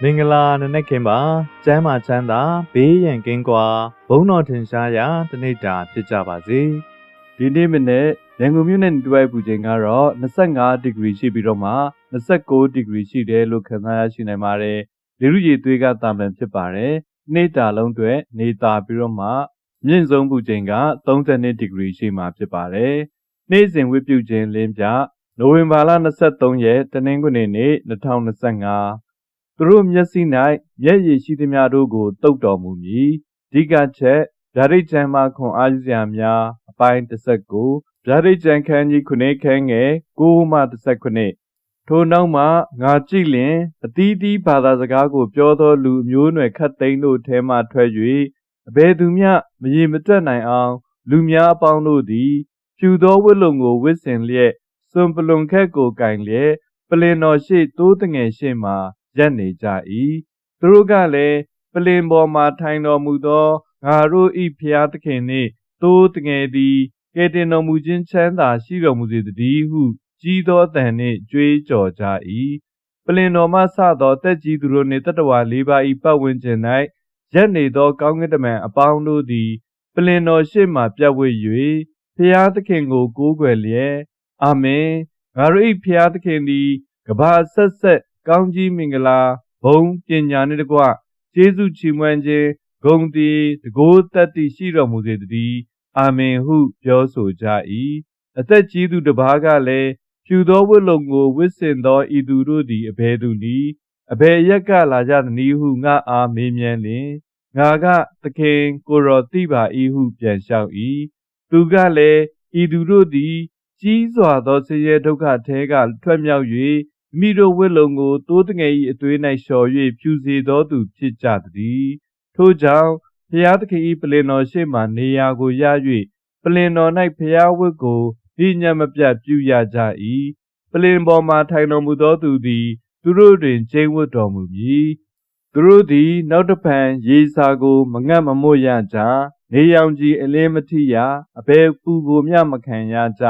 မင်္ဂလာနံနက်ခင်းပါကျမ်းမာချမ်းသာဘေးရန်ကင်းကွာဘုန်းတော်ထင်ရှားရာတနေ့တာဖြစ်ကြပါစေဒီနေ့မနေ့ရန်ကုန်မြို့နဲ့တွဲပူချိန်ကတော့25ဒီဂရီရှိပြီးတော့မှ29ဒီဂရီရှိတယ်လို့ခန့်မှန်းရရှိနိုင်ပါတယ်။လေရုရည်သွေးကတာမန်ဖြစ်ပါတယ်။နေ့တာလုံးအတွက်နေတာပြီးတော့မှမြင့်ဆုံးပူချိန်က32ဒီဂရီရှိမှဖြစ်ပါတယ်။နေ့စဉ်ဝိပုချိန်လင်းပြနိုဝင်ဘာလ23ရက်တနင်္ဂနွေနေ့2025 သူတို့မျက်စိ၌မျက်ရည်ရှိသမျှတို့ကိုတုတ်တော်မူမည်။ဒီကချက်ဓာရိတ်ချမ်းမှခွန်အားစရာများအပိုင်း19ဗျာဒိတ်ကြံခန်းကြီးခုနှစ်ခန်းငယ်9မှ19ထိုနောက်မှငါကြည့်လင်အတီးတီးဘာသာစကားကိုပြောသောလူအမျိုးအနွယ်ခတ်သိမ်းတို့ထဲမှထွက်၍အဘယ်သူမျှမရေမတွက်နိုင်အောင်လူများအပေါင်းတို့သည်ဖြူသောဝတ်လုံကိုဝတ်ဆင်လျက်စွန်ပလွန်ခက်ကိုကင်လျက်ပလင်တော်ရှိတိုးတငယ်ရှိမှ ရပ်နေကြ၏သူတို့ကလည်းပလင်ပေါ်မှထိုင်တော်မူသောငါတို့ဤဖျားသခင်နှင့်တိုးတငယ်သည်ကဲတင်တော်မူခြင်းချမ်းသာရှိတော်မူစေတည်းဟု ကြီးသောတန်နှင့်ကြွေးကြော်ကြ၏ပလင်တော်မှဆသောတက်ကြီးသူတို့နှင့်တတဝါလေးပါး၏ပတ်ဝန်းကျင်၌ရက်နေသောကောင်းကင်တမန်အပေါင်းတို့သည် ပလင်တော်ရှေ့မှပြတ်ဝဲ၍ဖျားသခင်ကိုကိုးကွယ်လျက်အာမင်ငါတို့၏ဖျားသခင်သည်ကဘာဆက်ဆက် ကောင်းကြီးမင်္ဂလာဘုံပညာနှင့်တကွကျေးဇူးချီးမွမ်းခြင်းဂုဏ်တည်တကိုးတတ်တည်ရှိတော်မူစေတည်းအာမင်ဟုပြောဆိုကြ၏အသက်ကြီးသူတစ်ပါးကလည်းဖြူသောဝတ်လုံကိုဝတ်ဆင်သောဤသူတို့သည်အဘယ်သူနည်းအဘယ်ရက်ကလာကြသနည်းဟုငါအားမေးမြန်းလင်ငါကသခင်ကိုယ်တော်သိပါ၏ဟုပြန်လျှောက်၏သူကလည်းဤသူတို့သည် ကြီးစွာသောဆင်းရဲဒုက္ခထဲကထွက်မြောက်၍ မိတို့ဝတ်လုံကိုတိုးတငယ်၏အသွေး၌လျှော်၍ဖြူစေသောသူဖြစ်ကြသည်ထို့ကြောင့်ဖျားသခင်၏ပလင်တော်ရှေ့မှနေရာကိုရ၍ပလင်တော်၌ဖျားဝတ်ကိုဒီညမပြတ်ပြုရကြ၏ပလင်ပေါ်မှထိုင်တော်မူသောသူသည် သူတို့တွင်ကျိန်းဝတ်တော်မူမည်သူတို့သည် နောက်တဖန်ရေစာကို မငတ်မမွတ်ရကြနေရောင်ကြီးအလင်းမထိရအဘယ်ပူကိုမျှမခံရကြ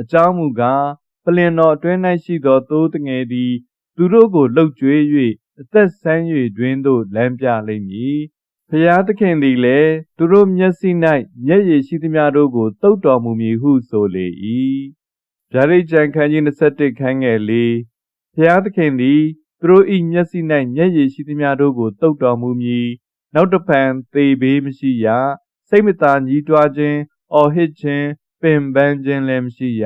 အကြောင်းမူကားပ လင်တော်အတွင်း၌ရှိသောသိုးတငယ်သည် သူတို့ကိုလှုပ်ကြွေး၍အသက်ဆန်း၍တွင်သို့လမ်းပြလိမ့်မည်ဖျားသခင်သည်လည်းသူတို့မျက်စိ၌မျက်ရည်ရှိသမျှတို့ကိုတုတ်တော်မူမည်ဟုဆိုလေ၏ဗျာဒိတ်ကျန်ခန်းကြီး21ခန်းငယ်၄ဖျားသခင်သည်သူတို့၏မျက်စိ၌မျက်ရည်ရှိသမျှတို့ကိုတုတ်တော်မူမည်နောက်တဖန်သေဘေးမရှိရစိတ်မသာညှိတွားခြင်းအော်ဟစ်ခြင်းပင်ပန်းခြင်းလည်းမရှိရ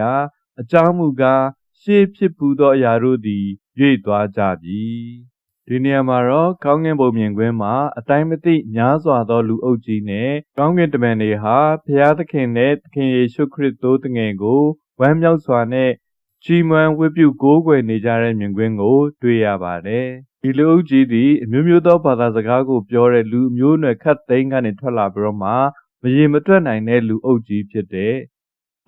အကြောင်းမူကားရှေးဖြစ်ပူသောအရာတို့သည်၍သွားကြပြီဒီနေရာမှာတော့ကောင်းကင်ဘုံမြင်ကွင်းမှာအတိုင်းမသိများစွာသောလူအုပ်ကြီးနဲ့ကောင်းကင်တမန်တွေဟာဘုရားသခင်နဲ့သခင်ယေရှုခရစ်သို့တငယ်ကိုဝမ်းမြောက်စွာနဲ့ချီးမွမ်းဝတ်ပြုကိုးကွယ်နေကြတဲ့မြင်ကွင်းကို တွေ့ရပါတယ်။ဒီလူအုပ်ကြီးသည်အမျိုးမျိုးသောဘာသာစကားကိုပြောတဲ့လူမျိုးနွယ်ခတ်သိမ်းကနေထွက်လာပြီးတော့မှမရေမတွက်နိုင်တဲ့လူအုပ်ကြီးဖြစ်တဲ့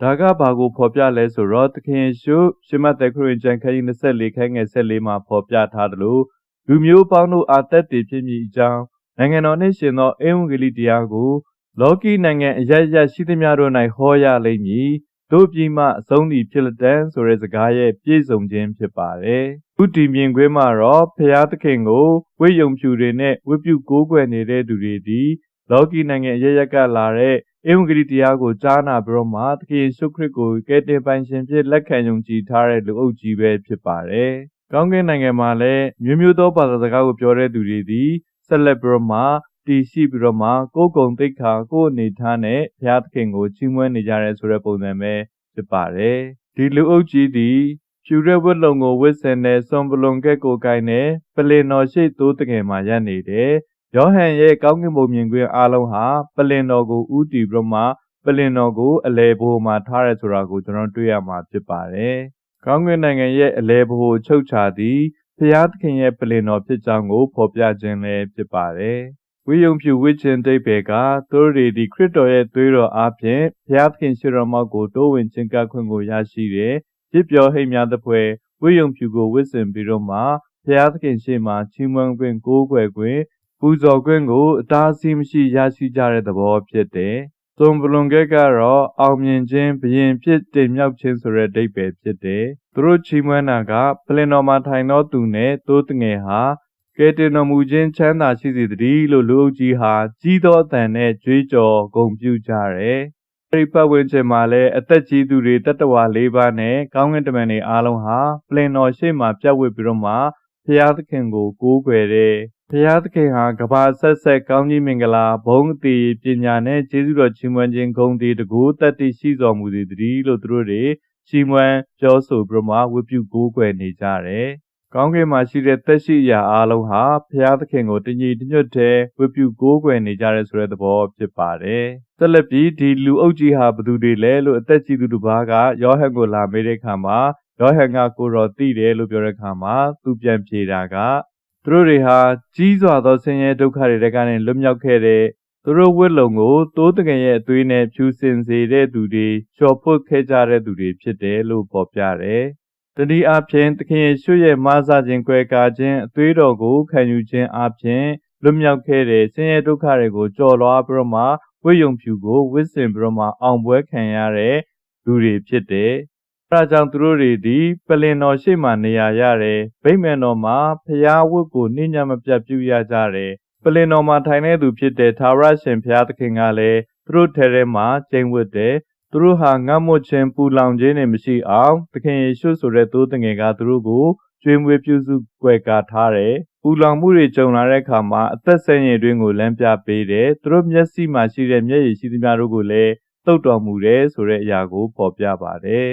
ဒါကဘာကိုဖော်ပြလဲဆိုတော့သခင်ယေရှုရှမသက်ခရစ်ကျမ်းခန်းကြီး24ခန်းငယ်14မှာဖော်ပြထားတယ်လို့လူမျိုးပေါင်းတို့အားသက်တည်ဖြစ်မည်အကြောင်းနိုင်ငံတော်နှင့်ရှင်သောအင်ဝံဂေလိတရားကို လောကီနိုင်ငံအရရရှိသမျှတို့၌ဟောရလိမ့်မည်တို့ပြည်မှအဆုံးသည့်ဖြစ်လက်တန်းဆိုတဲ့စကားရဲ့ပြည့်စုံခြင်းဖြစ်ပါတယ်။ဥတီမြင်ကွင်းမှာတော့ဖျားသခင်ကိုဝိယုံဖြူတွေနဲ့ဝိပုကိုးကွယ်နေတဲ့သူတွေသည်လောကီနိုင်ငံအရရကလာတဲ့ အင်္ဂလိပ်တရားကိုကြားနာပြီးတော့မှသခင်ယေရှုခရစ်ကိုကယ်တင်ပိုင်ရှင်ဖြစ်လက်ခံယုံကြည်ထားတဲ့လူအုပ်ကြီးပဲဖြစ်ပါတယ်။ကောင်းကင်နိုင်ငံမှာလည်းမျိုးမျိုးသောဘာသာစကားကိုပြောတဲ့သူတွေသည်ဆက်လက်ပြီးတော့မှတည်ရှိပြီးတော့မှကိုယ်ကုံသိက္ခာကိုယ်အနေထားနဲ့ဘုရားသခင်ကိုချီးမွမ်းနေကြရဲဆိုတဲ့ပုံစံပဲဖြစ်ပါတယ်။ဒီလူအုပ်ကြီးသည်ဖြူရဲဝတ်လုံကိုဝတ်ဆင်တဲ့စွန်ပလွန်ကက်ကိုကိုင်းနဲ့ပလင်တော်ရှိသိုးတငယ်မှာရပ်နေတယ်။ ယောဟန်ရဲ့ကောင်းကင်ဘုံမြင်ကွင်းအားလုံးဟာပလင်တော်ကိုဥတီပြီးတော့မှပလင်တော်ကိုအလဲဘိုးမှာထားရဲဆိုတာကိုကျွန်တော်တွေ့ရမှာဖြစ်ပါတယ်။ကောင်းကင်နိုင်ငံရဲ့အလဲဘိုးချုပ်ချသည်ဖျားသခင်ရဲ့ပလင်တော်ဖြစ်ကြောင်းကိုဖော်ပြခြင်းလည်းဖြစ်ပါတယ်။ဝိယုံဖြူဝိခြင်းတိတ်ပေကသူတို့တွေဒီခရစ်တော်ရဲ့သွေးတော်အားဖြင့်ဘုရားသခင်ရှိတော်မောက်ကိုတိုးဝင်ခြင်းကခွင့်ကိုရရှိတယ်။ပြစ်ပြောဟိတ်များသဖွယ်ဝိယုံဖြူကိုဝစ်စင်ပြီးတော့မှဘုရားသခင်ရှေ့မှာချီးမွမ်းခွင့်ကိုးကွယ်ခွင့် ပူဇော်ခွင့်ကိုအတားအဆီးမရှိရရှိကြတဲ့သဘောဖြစ်တယ်။သွန်ပလွန်ကက်ကတော့အောင်မြင်ခြင်းဘရင်ဖြစ်တင်မြောက်ခြင်းဆိုတဲ့ဒိတ်ပဲဖြစ်တယ်။သူတို့ချီးမွမ်းတာကပလင်တော်မှာထိုင်သောသူနဲ့သိုးတငယ်ဟာကဲတင်တော်မူခြင်းချမ်းသာရှိစေတည်းလို့လူအုပ်ကြီးဟာကြီးသောအတန်နဲ့ကြွေးကြော်ဂုဏ်ပြုကြတယ်။အဲဒီပတ်ဝန်းကျင်မှာလည်းအသက်ကြီးသူတွေတတ္တဝါ၄ပါးနဲ့ကောင်းကင်တမန်တွေအားလုံးဟာပလင်တော်ရှေ့မှာပြတ်ဝတ်ပြီးတော့မှဖျားသခင်ကိုကိုးကွယ်တ ယ်။ဖျားသခင်ဟာကဘာဆက်ဆက်ကောင်းကြီးမင်္ဂလာဘုံအတီပညာနဲ့ကျေးဇူးတော်ချီးမွမ်းခြင်းဂုဏ်တည်တကူတတ္တိရှိတော်မူသည်တည်းလို့သူတို့တွေချီးမွမ်းပြောဆိုပြီးတော့မှဝတ်ပြုကိုးကွယ်နေကြတယ်။ကောင်းကင်မှာရှိတဲ့သက်ရှိအရာအလုံးဟာဖျားသခင်ကိုတညီတညွတ်တည်းဝတ်ပြုကိုးကွယ်နေကြတဲ့ဆိုတဲ့သဘောဖြစ်ပါတယ်။ဆက်လက်ပြီးဒီလူအုပ်ကြီးဟာဘသူတွေလဲလို့အသက်ကြီးသူတစ်ပါးကယောဟန်ကိုလာမေးတဲ့အခါမှာယောဟန်ကကိုတော်သိတယ်လို့ပြောတဲ့အခါမှာသူပြန်ဖြေတာက သူတို့တွေဟာကြီးစွာသောဆင်းရဲဒုက္ခတွေကနေလွတ်မြောက်ခဲ့တဲ့သူတို့ဝတ်လုံကိုတိုးတကယ်ရဲ့အသွေးနဲ့ဖြူစင်စေတဲ့သူတွေလျှော်ဖွတ်ခဲ့ကြတဲ့သူတွေဖြစ်တယ်လို့ပေါ်ပြတယ်။တတိအဖြစ်သခင်ယေရှုရဲ့မဆာခြင်းကွယ်ကာခြင်းအသွေးတော်ကိုခံယူခြင်းအပြင်လွတ်မြောက်ခဲ့တဲ့ဆင်းရဲဒုက္ခတွေကိုကြော်လွှားပြီးတော့မှဝိယုံဖြူကိုဝစ်စင်ပြီးတော့မှအောင်ပွဲခံရတဲ့လူတွေဖြစ်တယ်။ အဲဒါကြောင့်သူတို့တွေဒီပလင်တော်ရှိမှနေရာရတယ်ဗိမ္မာန်တော်မှာဖျားဝတ်ကိုနှိညာမပြတ်ပြုရကြတယ်ပလင်တော်မှာထိုင်နေသူဖြစ်တဲ့သာရရှင်ဘုရားသခင်ကလည်းသူတို့ထဲထဲမှာကျိန်ဝတ်တယ်သူတို့ဟာငတ်မွတ်ခြင်းပူလောင်ခြင်းနဲ့မရှိအောင်သခင်ယေရှုဆိုတဲ့သိုးတငယ်ကသူတို့ကိုကျွေးမွေးပြုစုကွယ်ကာထားတယ်ပူလောင်မှုတွေကြုံလာတဲ့အခါမှာအသက်ဆင်းရဲတွင်ကိုလမ်းပြပေးတယ်သူတို့မျက်စိမှာရှိတဲ့မျက်ရည်ရှိသမျှတို့ကိုလည်းတုတ်တော်မူတယ်ဆိုတဲ့အရာကိုပေါ်ပြပါတယ်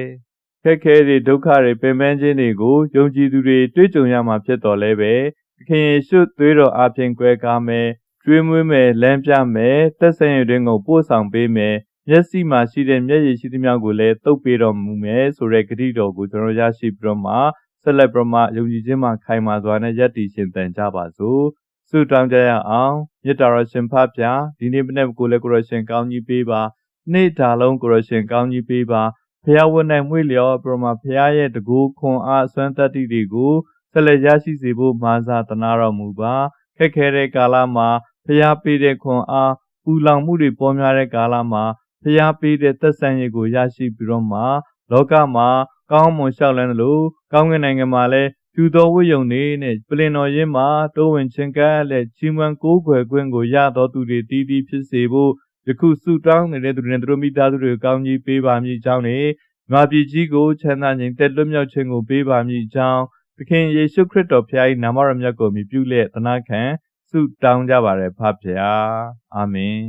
ခက်ခဲတွေဒုက္ခတွေပင်ပန်းခြင်းတွေကိုယုံကြည်သူတွေတွေ့ကြုံရမှာဖြစ်တော်လဲပဲသခင်ယေရှုသွေးတော်အပြင်ကွယ်ကားမယ်ကျွေးမွေးမယ်လမ်းပြမယ်သက်ဆိုင်ရတွင်ကိုပို့ဆောင်ပေးမယ်မျက်စိမှာရှိတဲ့မျက်ရည်ရှိသမျှကိုလည်းတုပ်ပေးတော်မူမယ်ဆိုတဲ့ဂရုတော်ကိုကျွန်တော်ရရှိပြီးတော့မှဆက်လက်ပြီးမှယုံကြည်ခြင်းမှာခိုင်မာစွာနဲ့ယက်တည်ရှင်သန်ကြပါစို့ဆုတောင်းကြရအောင်မေတ္တာတော်ရှင်ဖဖျားဒီနေ့မနေ့ကိုလည်းကိုရရှင်ကောင်းကြီးပေးပါနေ့တာလုံးကိုရရှင်ကောင်းကြီးပေးပါ ဖျားဝတ်နိုင်မွေ့လျော်ပြီးမှဖျားရဲ့တကူခွန်အားအစွမ်းတတ္တိတွေကိုဆက်လက်ရရှိစေဖို့မာစာတနာတော်မူပါခက်ခဲတဲ့ကာလမှာဖျားပေးတဲ့ခွန်အားပူလောင်မှုတွေပေါ်များတဲ့ကာလမှာဖျားပေးတဲ့သက်ဆိုင်ရကိုရရှိပြီးတော့မှလောကမှာကောင်းမွန်လျှောက်လန်းသလိုကောင်းကင်နိုင်ငံမှာလည်းဖြူသောဝိယုံနေနဲ့ပလင်တော်ရင်းမှာတိုးဝင်ချင်းကဲလက်ချီးမွမ်းကိုးကွယ်ခွင့်ကိုရတော်သူတွေတည်တည်ဖြစ်စေဖို့ ယခုဆုတောင်းနေတဲ့သူတွေနဲ့သူတို့မိသားစုတွေကိုကောင်းကြီးပေးပါမည်ကြောင်းနဲ့ငါပြည်ကြီးကိုချမ်းသာခြင်းတက်လွတ်မြောက်ခြင်းကိုပေးပါမည်ကြောင်းသခင်ယေရှုခရစ်တော်ဖျား၏နာမတော်မြတ်ကိုမြည်ပြုလျက်သနာခံဆုတောင်းကြပါရယ်ဖဖျားအာမင်